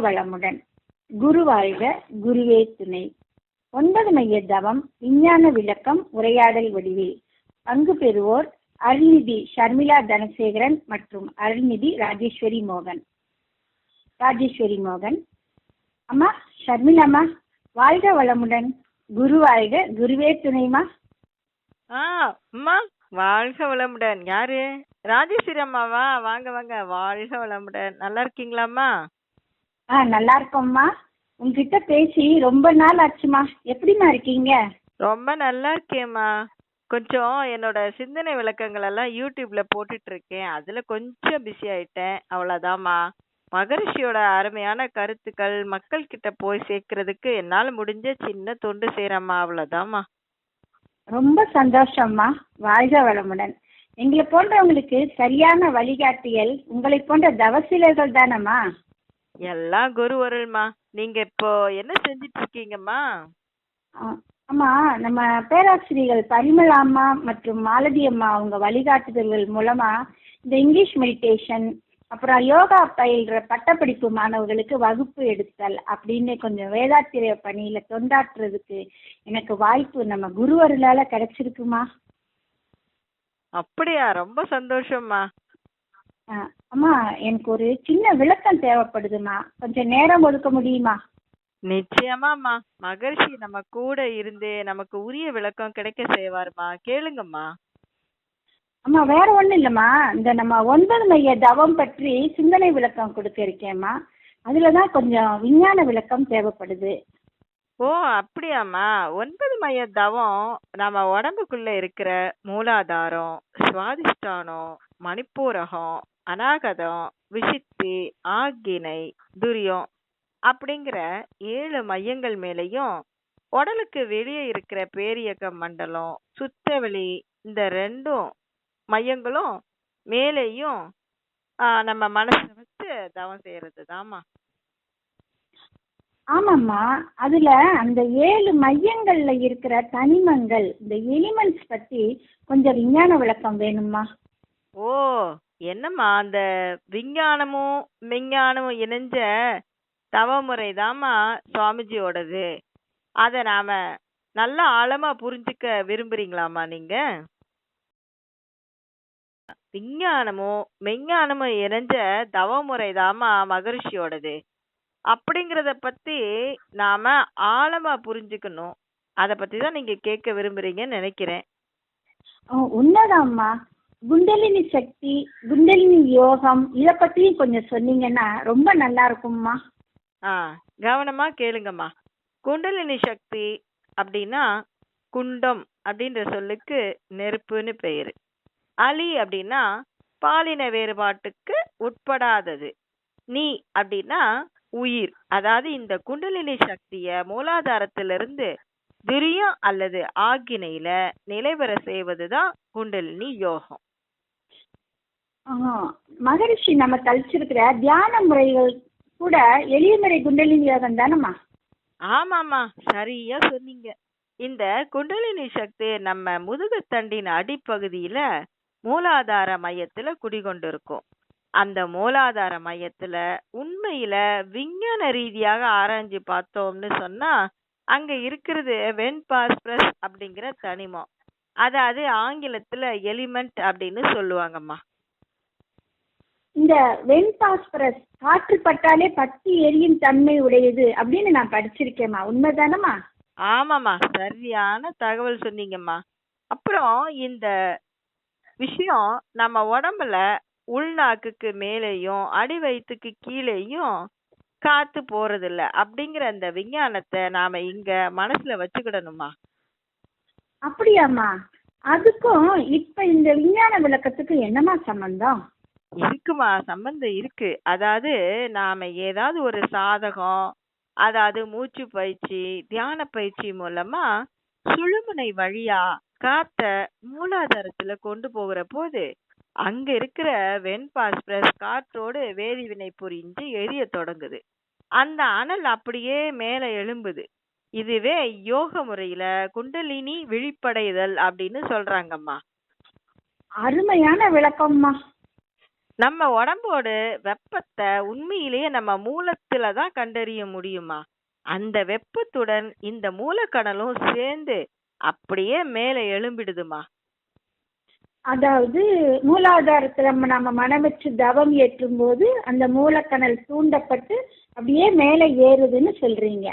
வளமுடன். குருவாழ்க குருவே துணை. ஒன்பது மைய தவம் விஞ்ஞான விளக்கம் உரையாடல் வடிவில் பங்கு பெறுவோர் அருள்நிதி ஷர்மிளா தனசேகரன் மற்றும் அருள்நிதி ராஜேஸ்வரி மோகன். ராஜேஸ்வரி மோகன். அம்மா ஷர்மிளாமா வாழ்க வளமுடன். குரு வாழ்க குருவே துணைமா ஆ அம்மா வாழ்க வளமுடன். யாரு? ராஜேஸ்வரி அம்மாவா? வாங்க வாங்க. வாழ்க வளமுடன். நல்லா இருக்கீங்களாம்மா? ஆ நல்லா இருக்கோம்மா. உங்ககிட்ட பேசி ரொம்ப நாள் ஆச்சுமா. எப்படிம்மா இருக்கீங்க? ரொம்ப நல்லா இருக்கேம்மா. கொஞ்சம் என்னோட சிந்தனை விளக்கங்கள் எல்லாம் யூடியூப்ல போட்டுட்டு இருக்கேன் அதுல கொஞ்சம் பிஸி ஆயிட்டேன். அவ்வளவுதாம்மா. மகரிஷியோட அருமையான கருத்துக்கள் மக்கள் கிட்ட போய் சேர்க்கறதுக்கு என்னால முடிஞ்ச சின்ன தொண்டு செய்யறேம்மா அவ்வளவுதாம்மா. ரொம்ப சந்தோஷம்மா. வாழ்க வளமுடன். எங்களை போன்றவங்களுக்கு சரியான வழிகாட்டியல் உங்களை போன்ற தவசிலர்கள் தானம்மா? எல்லாம் குரு அருள்மா. நீங்க இப்போ என்ன செஞ்சிட்டு இருக்கீங்கம்மா ஆ, அம்மா நம்ம பேராசிரியர்கள் பரிமளா அம்மா மற்றும் மாலதி அம்மா அவங்க வழிகாட்டுதல்கள் மூலமா இந்த இங்கிலீஷ் மெடிடேஷன் அப்புறம் யோகா பயில்ற பட்டப்படிப்பு மாணவர்களுக்கு வகுப்பு எடுத்தல் அப்படின்னு கொஞ்சம் வேதாத்திரிய பணியில தொண்டாற்றுறதுக்கு எனக்கு வாய்ப்பு நம்ம குருவருளால கிடைச்சிருக்குமா? அப்படியா ரொம்ப சந்தோஷம்மா. ஆ, அம்மா எனக்கு ஒரு சின்ன விளக்கம் தேவைப்படுதுமா. கொஞ்சம் நேரம் ஒதுக்க முடியுமா? நிச்சயமாம்மா மகரிஷி நம்ம கூட இருந்து நமக்கு உரிய விளக்கம் கிடைக்க செய்வாருமா? கேளுங்கம்மா. அம்மா வேற ஒண்ணும் இல்லம்மா. இந்த நம்ம ஒன்பது மைய தவம் பற்றி சிந்தனை விளக்கம் கொடுக்க இருக்கேம்மா அதுல தான் கொஞ்சம் விஞ்ஞான விளக்கம் தேவைப்படுது. ஓ அப்படியாம்மா. ஒன்பது மைய தவம் நம்ம உடம்புக்குள்ள இருக்கிற மூலாதாரம் சுவாதிஷ்டானம் மணிப்பூரகம் அநாகதம் விசித்தி ஆக்கினை துரியம் அப்படிங்கிற ஏழு மையங்கள் மேலேயும் உடலுக்கு வெளியே இருக்கிற பேரியக்க மண்டலம் சுத்தவெளி இந்த ரெண்டும் மையங்களும் மேலேயும் நம்ம மனசை வச்சு தவம் செய்யறது தாம்மா. ஆமாம்மா. அதுல அந்த ஏழு மையங்கள்ல இருக்கிற தனிமங்கள் இந்த எலிமெண்ட்ஸ் பத்தி கொஞ்சம் விஞ்ஞான விளக்கம் வேணும்மா. ஓ என்னம்மா அந்த விஞ்ஞானமும் விஞ்ஞானமும் இணைஞ்ச தவமுறை தாம்மா சுவாமிஜியோடது. அதை நாம நல்லா ஆழமா புரிஞ்சுக்க விரும்புறீங்களாமா நீங்க? விஞ்ஞானமும் மெஞ்ஞானமும் இணைஞ்ச தவமுறை தாம்மா மகரிஷியோடது. அப்படிங்கிறத பத்தி நாம ஆழமா புரிஞ்சுக்கணும். அத பத்தி தான் நீங்க கேட்க விரும்புறீங்கன்னு நினைக்கிறேன். உண்மைதான்மா உண்மைதாம்மா. குண்டலினி சக்தி குண்டலினி யோகம் இத பத்தியும் கொஞ்சம் சொன்னீங்கன்னா ரொம்ப நல்லா இருக்கும்மா. ஆ கவனமா கேளுங்கம்மா. குண்டலினி சக்தி அப்படின்னா குண்டம் அப்படின்ற சொல்லுக்கு நெருப்புன்னு பெயரு அலி அப்படின்னா பாலின வேறுபாட்டுக்கு உட்படாதது. நீ அப்படின்னா உயிர். அதாவது இந்த குண்டலினி சக்திய மூலாதாரத்திலிருந்து துரியம் அல்லது ஆக்கினையில நிலைபெற செய்வதுதான் குண்டலினி யோகம். மகரிஷி நம்ம கழிச்சிருக்கிற தியான முறைகள் கூட எளிய முறை குண்டலினி யோகம் தானம்மா? ஆமாமா சரியா சொன்னீங்க. இந்த குண்டலினி சக்தி நம்ம முதுகுத்தண்டின் அடிப்பகுதியில மூலாதார மையத்துல குடிகொண்டிருக்கும். அந்த மூலாதார மையத்துல உண்மையில விஞ்ஞான ரீதியாக ஆராய்ஞ்சு பார்த்தோம்னு சொன்னா அங்க இருக்கிறது வெண்பாஸ்பரஸ் அப்படிங்கிற தனிமம். அதாவது ஆங்கிலத்துல எலிமெண்ட் அப்படின்னு சொல்லுவாங்கம்மா. இந்த வெண்பாஸ்பரஸ் காற்று பட்டாலே பத்தி எரியும் தன்மை உடையது அப்படின்னு நான் படிச்சிருக்கேம்மா. உண்மைதானம்மா? ஆமாம்மா. சரியான தகவல் சொன்னீங்கம்மா. அப்புறம் இந்த விஷயம் நம்ம உடம்புல உள்நாக்குக்கு மேலேயும் அடி வயிற்றுக்கு கீழேயும் காத்து போறதில்ல அப்படிங்கிற அந்த விஞ்ஞானத்தை நாம இங்க மனசுல வச்சுக்கிடணுமா அப்படியாம்மா. அதுக்கும் இப்ப இந்த விஞ்ஞான விளக்கத்துக்கு என்னம்மா சம்பந்தம்? இருக்குமா? சம்பந்தம் இருக்கு. அதாவது நாம ஏதாவது ஒரு சாதகம் அதாவது மூச்சு பயிற்சி தியான பயிற்சி மூலமா சுழுமுனை வழியா காத்த மூலாதாரத்துல கொண்டு போகிற போது அங்க இருக்கிற வெண்பாஸ்பரஸ் காற்றோடு வேதிவினை புரிஞ்சு எரிய தொடங்குது. அந்த அனல் அப்படியே மேல எழும்புது. இதுவே யோக முறையில குண்டலினி விழிப்படைதல் அப்படின்னு சொல்றாங்கம்மா. அருமையான விளக்கம்மா. நம்ம உடம்போட வெப்பத்தை உண்மையிலேயே நம்ம மூலத்துல தான் கண்டறிய முடியுமா? அந்த வெப்பத்துடன் இந்த மூலக்கணலும் சேர்ந்து அப்படியே மேல எழும்பிடுதுமா? அதாவது மூலாதாரத்துல நம்ம நம்ம மனம் தவம் ஏற்றும் போது அந்த மூலக்கணல் தூண்டப்பட்டு அப்படியே மேலே ஏறுதுன்னு சொல்றீங்க.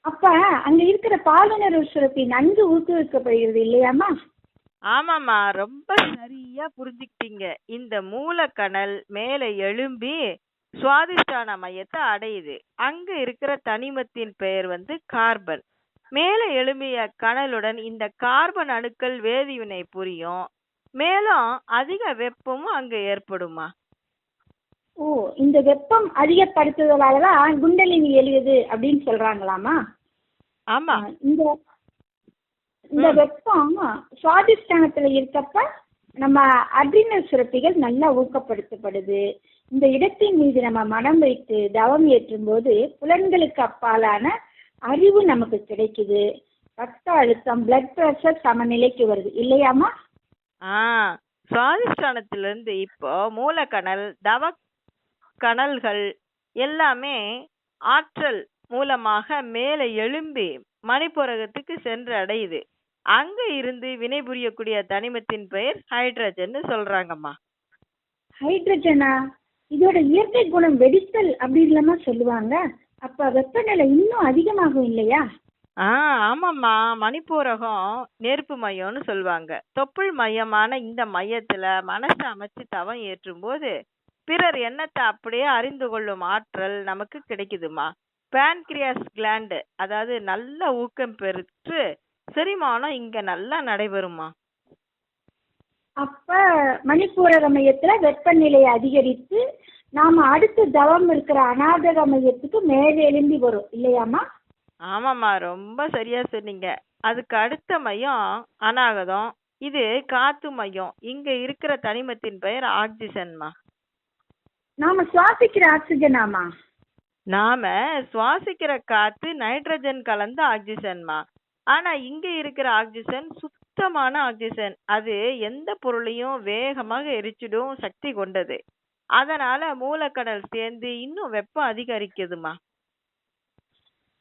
அப்ப அங்க இருக்கிற பாலுணர்வு சுரப்பி நன்கு ஊக்குவிக்கப்படுகிறது இல்லையாம்மா? ஆமாம்மா ரொம்ப சரியா புரிஞ்சுக்கிட்டீங்க. இந்த மூலக்கணல் மேல எழும்பி சுவாதிஷ்டான மையத்தை அடையுது. அங்க இருக்கிற தனிமத்தின் பெயர் வந்து கார்பன். மேல எழும்பிய கணலுடன் இந்த கார்பன் அணுக்கள் வேதிவினை புரியும். மேலும் அதிக வெப்பமும் அங்க ஏற்படுமா? ஓ இந்த வெப்பம் அதிகப்படுத்துதலால தான் குண்டலினி எழுது அப்படின்னு சொல்றாங்களாமா ஆமா. இந்த இந்த. வெப்பம் சுவாதிஷ்டானத்துல இருக்கப்ப நம்ம அட்ரினல் சுரப்பிகள் நல்லா ஊக்கப்படுத்தப்படுது. இந்த இடத்தின் மீது நம்ம மனம் வைத்து தவம் ஏற்றும் போது புலன்களுக்கு அப்பாலான அறிவு நமக்கு கிடைக்குது. ரத்த அழுத்தம் பிளட் பிரஷர் சமநிலைக்கு வருது. இல்லையாம்மா? ஆ சுவாதிஷ்டானத்திலிருந்து இப்போ மூலக்கணல் தவ கணல்கள் எல்லாமே ஆற்றல் மூலமாக மேலே எழும்பி மணிப்புரகத்துக்கு சென்று அடையுது அங்க இருந்து வினை புரியக்கூடிய தனிமத்தின் பெயர் ஹைட்ரஜன் சொல்றாங்கம்மா. ஹைட்ரஜனா இதோட இயற்கை குணம் வெடித்தல் அப்படி இல்லாம சொல்லுவாங்க. அப்ப வெப்பநிலை இன்னும் அதிகமாகும் இல்லையா? ஆ ஆமாம்மா. மணிப்பூரகம் நெருப்பு மையம்னு சொல்லுவாங்க. தொப்புள் மையமான இந்த மையத்துல மனசை அமைச்சு தவம் ஏற்றும் போது பிறர் எண்ணத்தை அப்படியே அறிந்து கொள்ளும் ஆற்றல் நமக்கு கிடைக்குதுமா pancreas கிளாண்டு அதாவது நல்ல ஊக்கம் பெற்று செரிமானம் இங்க நல்லா நடைபெறுமா அப்ப மணிப்பூரக மையத்துல வெப்பநிலை அதிகரித்து நாம அடுத்து தவம் இருக்கிற அநாதக மையத்துக்கு மேலே எழும்பி வரும் இல்லையாம்மா? ஆமாம்மா ரொம்ப சரியா சொன்னீங்க. அதுக்கு அடுத்த மையம் அநாகதம். இது காத்து மையம். இங்க இருக்கிற தனிமத்தின் பெயர் ஆக்சிஜன்மா. நாம சுவாசிக்கிற ஆக்சிஜனாமா நாம சுவாசிக்கிற காத்து நைட்ரஜன் கலந்த ஆக்சிஜன்மா. ஆனா இங்க இருக்கிற ஆக்சிஜன் சுத்தமான ஆக்சிஜன் அது எந்த பொருளையும் வேகமாக எரிச்சிடும் சக்தி கொண்டது. அதனால மூலக்கடல் சேர்ந்து இன்னும் வெப்பம் அதிகரிக்குதுமா?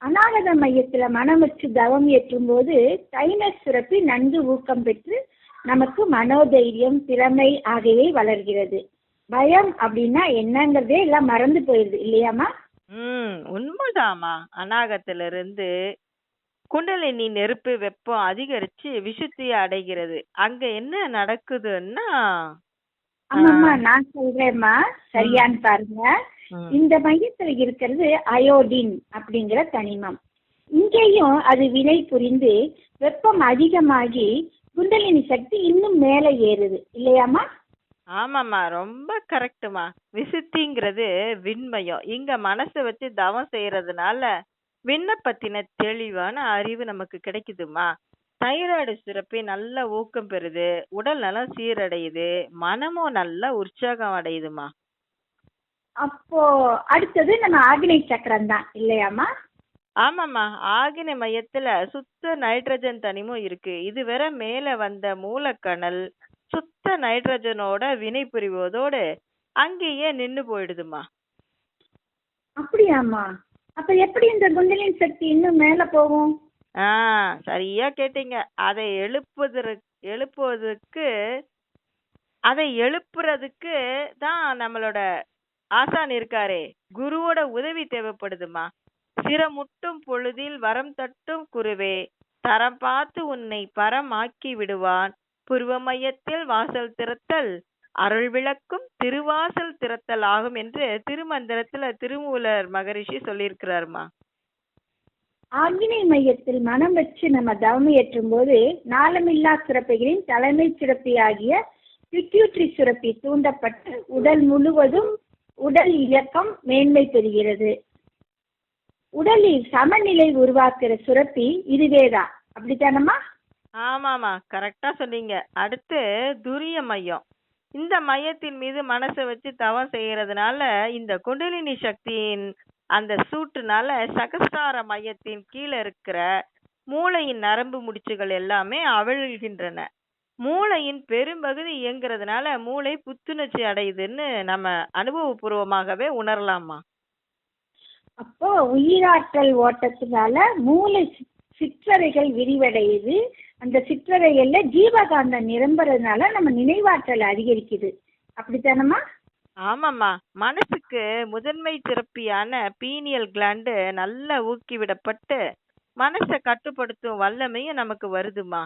அநாகத மையத்துல மனம் வச்சு தவம் ஏற்றும் போது தைனஸ் சுரப்பி நன்கு ஊக்கம் பெற்று நமக்கு மனோதைரியம் திறமை ஆகியவை வளர்கிறது. பயம் அப்படின்னா என்னங்கிறதே எல்லாம் மறந்து போயிடுது இல்லையாம்மா? ம் உண்மைதாம்மா. அநாகத்திலிருந்து குண்டலினி நெருப்பு வெப்பம் அதிகரிச்சு விசுத்தியை அடைகிறது. அங்க என்ன நடக்குதுன்னா ஆமாம்மா நான் சொல்றேம்மா சரியான்னு பாருங்க. இந்த மையத்துல இருக்கிறது அயோடின் அப்படிங்கிற தனிமம். இங்கேயும் அது வினை புரிந்து வெப்பம் அதிகமாகி குண்டலினி சக்தி இன்னும் மேலே ஏறுது. இல்லையாம்மா? ஆமாம்மா ரொம்ப கரெக்டுமா விசுத்திங்கிறது விண்மயம். இங்க மனசை வச்சு தவம் செய்யறதுனால விண்ண பத்தின தெளிவான அறிவு நமக்கு கிடைக்குதுமா? தைராய்டு சுரப்பி நல்ல ஊக்கம் பெறுது உடல் நலம் சீரடையுது மனமும் நல்ல உற்சாகம் அடையுதுமா? அப்போ அடுத்தது நம்ம ஆக்னை சக்கரம் தான் இல்லையாம்மா? ஆமாம்மா ஆகின மையத்துல சுத்த நைட்ரஜன் தனிமும் இருக்கு. இது வேற மேல வந்த மூலக்கணல் சுத்த நைட்ரஜனோட வினை புரிவதோடு அங்கேயே நின்னு போயிடுதுமா? அப்படியாம்மா. அப்ப எப்படி இந்த குண்டலின் சக்தி இன்னும் மேல போகும்? ஆ சரியா கேட்டீங்க. அதை எழுப்புவதற்கு எழுப்புவதற்கு அதை எழுப்புறதுக்கு தான் நம்மளோட ஆசான் இருக்காரே. குருவோட உதவி தேவைப்படுதுமா? சிரமுட்டும் பொழுதில் வரம் தட்டும் குருவே தரம் பார்த்து உன்னை பரமாக்கி விடுவான். புருவ மையத்தில் வாசல் திறத்தல் அருள் விளக்கும் திருவாசல் திறத்தல் ஆகும் என்று திருமந்திரத்துல திருமூலர் மகரிஷி சொல்லியிருக்கிறாருமா? ஆக்னை மையத்தில் மனம் வச்சு நம்ம தவம் ஏற்றும் போது நாளமில்லா சுரப்பிகளின் தலைமை சுரப்பி ஆகிய பிட்யூட்ரி சுரப்பி தூண்டப்பட்டு உடல் முழுவதும் உடல் இயக்கம் மேன்மை பெறுகிறது. உடலில் சமநிலை உருவாக்குற சுரப்பி இதுவேதான். அப்படித்தானம்மா? ஆமாமா கரெக்டா சொன்னீங்க. அடுத்து துரிய மையம் இந்த மையத்தின் மீது மனசை வச்சு தவம் செய்கிறதுனால இந்த குண்டலினி சக்தியின் அந்த சூட்டுனால சகஸ்தார மையத்தின் கீழே இருக்கிற மூளையின் நரம்பு முடிச்சுகள் எல்லாமே அவிழ்கின்றன. மூளையின் பெரும்பகுதி இயங்குறதுனால மூளை புத்துணர்ச்சி அடையுதுன்னு நம்ம அனுபவபூர்வமாகவே உணரலாமா? அப்போ உயிராற்றல் ஓட்டத்தினால மூளை சிற்றறைகள் விரிவடையுது. அந்த சிற்றறைகள்ல ஜீவகாந்தம் நிரம்புறதுனால நம்ம நினைவாற்றல் அதிகரிக்குது. அப்படித்தானம்மா? ஆமாம்மா. மனசுக்கு முதன்மை சிறப்பியான பீனியல் கிளாண்டு நல்லா ஊக்கிவிடப்பட்டு மனசை கட்டுப்படுத்தும் வல்லமையும் நமக்கு வருதுமா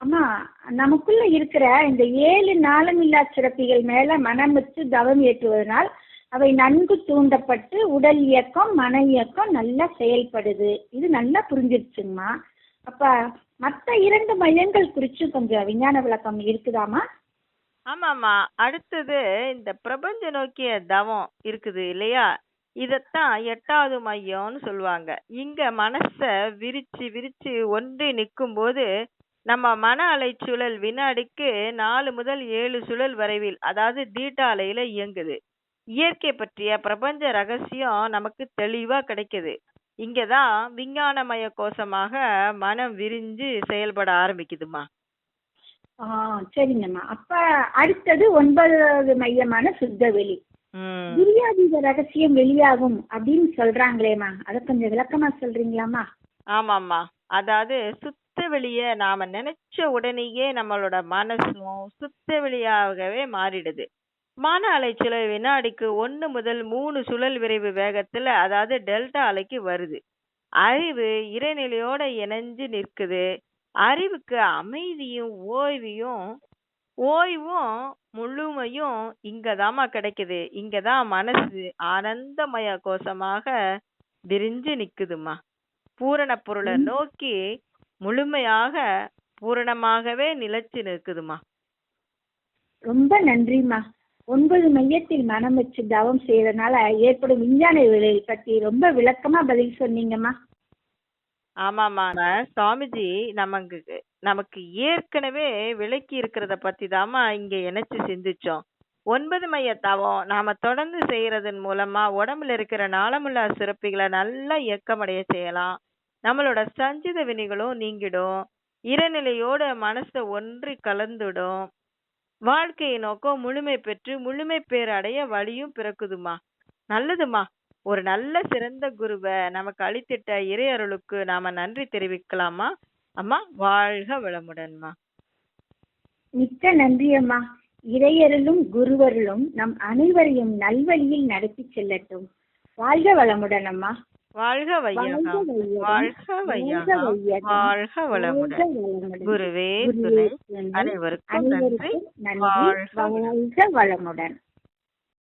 அம்மா நமக்குள்ள இருக்கிற இந்த ஏழு நாளமில்லா சிறப்பிகள் மேல மனம் வச்சு தவம் ஏற்றுவதனால் அவை நன்கு தூண்டப்பட்டு உடல் இயக்கம் மன இயக்கம் நல்லா செயல்படுது. இது நல்லா புரிஞ்சிருச்சுங்கம்மா. அப்ப மற்ற இரண்டு மையங்கள் குறித்து கொஞ்சம் விஞ்ஞான விளக்கம் இருக்குதாம்மா? ஆமாம்மா. அடுத்தது இந்த பிரபஞ்ச நோக்கிய தவம் இருக்குது இல்லையா? இதத்தான் எட்டாவது மையம்னு சொல்லுவாங்க. இங்க மனச விரிச்சு விரிச்சு ஒன்றி நிற்கும் போது நம்ம மன அலைச்சுழல் வினாடிக்கு நாலு முதல் ஏழு சுழல் வரைவில் அதாவது தீட்டா அலையில இயங்குது. இயற்கை பற்றிய பிரபஞ்ச ரகசியம் நமக்கு தெளிவா கிடைக்குது. இங்கதான் விஞ்ஞானமய கோஷமாக மனம் விரிஞ்சு செயல்பட ஆரம்பிக்குதுமா. ஆ சரிங்கம்மா. அப்ப அடுத்தது ஒன்பதாவது மையமான சுத்தவெளி ம். துரியாதீத ரகசியம் வெளியாகும் அப்படின்னு சொல்றாங்களேம்மா. அதை கொஞ்சம் விளக்கமா சொல்றீங்களாம்மா? ஆமாம்மா. அதாவது சுத்த வெளிய நாம நினைச்ச உடனேயே நம்மளோட மனசும் சுத்த வெளியாகவே மாறிடுது. மன அலைச்சுழல் வினாடிக்கு ஒன்று முதல் மூணு சுழல் விரைவு வேகத்துல அதாவது டெல்டா அலைக்கு வருது. அறிவு இறைநிலையோட இணைஞ்சு நிற்குது. அறிவுக்கு அமைதியும் ஓய்வையும் ஓய்வும் முழுமையும் இங்கதாம்மா கிடைக்குது. இங்கதான் மனசு ஆனந்தமய கோஷமாக விரிஞ்சு நிக்குதுமா பூரண பொருளை. நோக்கி முழுமையாக பூரணமாகவே நிலைச்சு நிற்குதுமா ரொம்ப நன்றிம்மா. ஒன்பது மையத்தில் மனம் வச்சு தவம் செய்யறதுனால ஏற்படும் விஞ்ஞான விளைவை பத்தி ரொம்ப விளக்கமா பதில் சொன்னீங்கம்மா. ஆமாமா சுவாமிஜி நமக்கு நமக்கு ஏற்கனவே விளக்கி இருக்கிறத பத்தி தாமா இங்க இணைச்சு சிந்திச்சோம். ஒன்பது மைய தவம் நாம தொடர்ந்து செய்யறதன் மூலமா உடம்புல இருக்கிற நாளமுள்ள சிறப்பிகளை நல்லா இயக்கமடைய செய்யலாம். நம்மளோட சஞ்சித வினிகளும் நீங்கிடும். இறநிலையோட மனசை ஒன்றி கலந்துடும். வாழ்க்கையை நோக்கம் முழுமை பெற்று முழுமை பேர் அடைய வழியும் பிறக்குதுமா? நல்லதுமா? ஒரு நல்ல சிறந்த குருவை நமக்கு அளித்திட்ட இறையருளுக்கு நாம நன்றி தெரிவிக்கலாமா? அம்மா வாழ்க வளமுடன்மா. மிக்க நன்றி அம்மா. இறையருளும் குருவருளும் நம் அனைவரையும் நல்வழியில் நடத்தி செல்லட்டும். வாழ்க வளமுடன் அம்மா. வாழ்க வையகம். வாழ்க வையகம், வாழ்க வளமுடன். குருவே துணை. அனைவருக்கும் நன்றி. வாழ்க வளமுடன்.